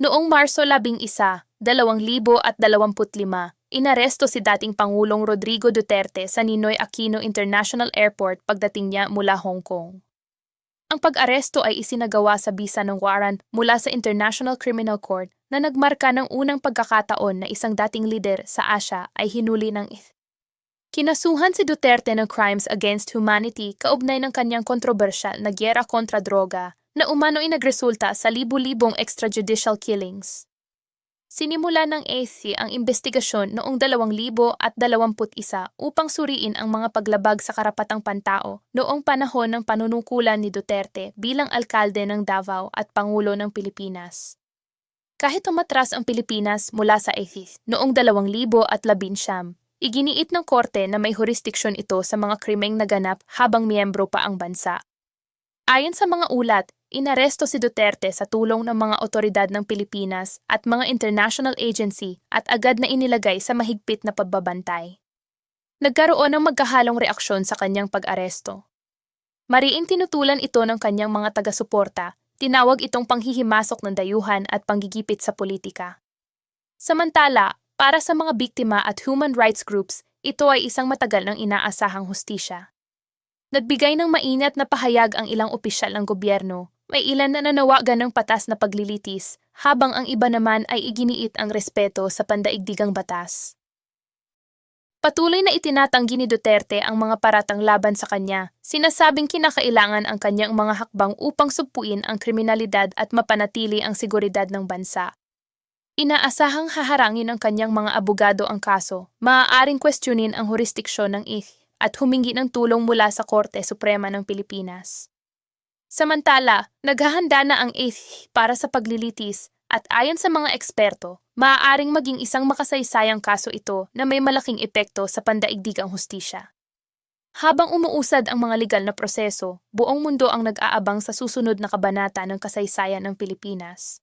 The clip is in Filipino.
Noong Marso 11, 2025, inaresto si dating Pangulong Rodrigo Duterte sa Ninoy Aquino International Airport pagdating niya mula Hong Kong. Ang pag-aresto ay isinagawa sa bisa ng warrant mula sa International Criminal Court na nagmarka ng unang pagkakataon na isang dating lider sa Asia ay hinuli ng. Kinasuhan si Duterte ng crimes against humanity kaugnay ng kanyang kontrobersyal na gyera kontra droga na umano ay nagresulta sa libu-libong extrajudicial killings. Sinimula ng AC ang investigasyon noong 2021 upang suriin ang mga paglabag sa karapatang pantao noong panahon ng panunukulan ni Duterte bilang alkalde ng Davao at Pangulo ng Pilipinas. Kahit umatras ang Pilipinas mula sa AC noong 2011, iginiit ng korte na may jurisdiksyon ito sa mga krimeng naganap habang miyembro pa ang bansa. Ayon sa mga ulat, inaresto si Duterte sa tulong ng mga otoridad ng Pilipinas at mga international agency at agad na inilagay sa mahigpit na pagbabantay. Nagkaroon ng magkahalong reaksyon sa kanyang pag-aresto. Mariing tinutulan ito ng kanyang mga taga-suporta, tinawag itong panghihimasok ng dayuhan at panggigipit sa politika. Samantala, para sa mga biktima at human rights groups, ito ay isang matagal ng inaasahang hustisya. Nagbigay ng mainat na pahayag ang ilang opisyal ng gobyerno. May ilan na nanawagan ng patas na paglilitis, habang ang iba naman ay iginiit ang respeto sa pandaigdigang batas. Patuloy na itinatanggi ni Duterte ang mga paratang laban sa kanya, sinasabing kinakailangan ang kanyang mga hakbang upang sugpuin ang kriminalidad at mapanatili ang seguridad ng bansa. Inaasahang haharangin ng kanyang mga abogado ang kaso, maaaring questionin ang jurisdiksyon ng IH at humingi ng tulong mula sa Korte Suprema ng Pilipinas. Samantala, naghahanda na ang 8th para sa paglilitis at ayon sa mga eksperto, maaaring maging isang makasaysayang kaso ito na may malaking epekto sa pandaigdigang hustisya. Habang umuusad ang mga legal na proseso, buong mundo ang nag-aabang sa susunod na kabanata ng kasaysayan ng Pilipinas.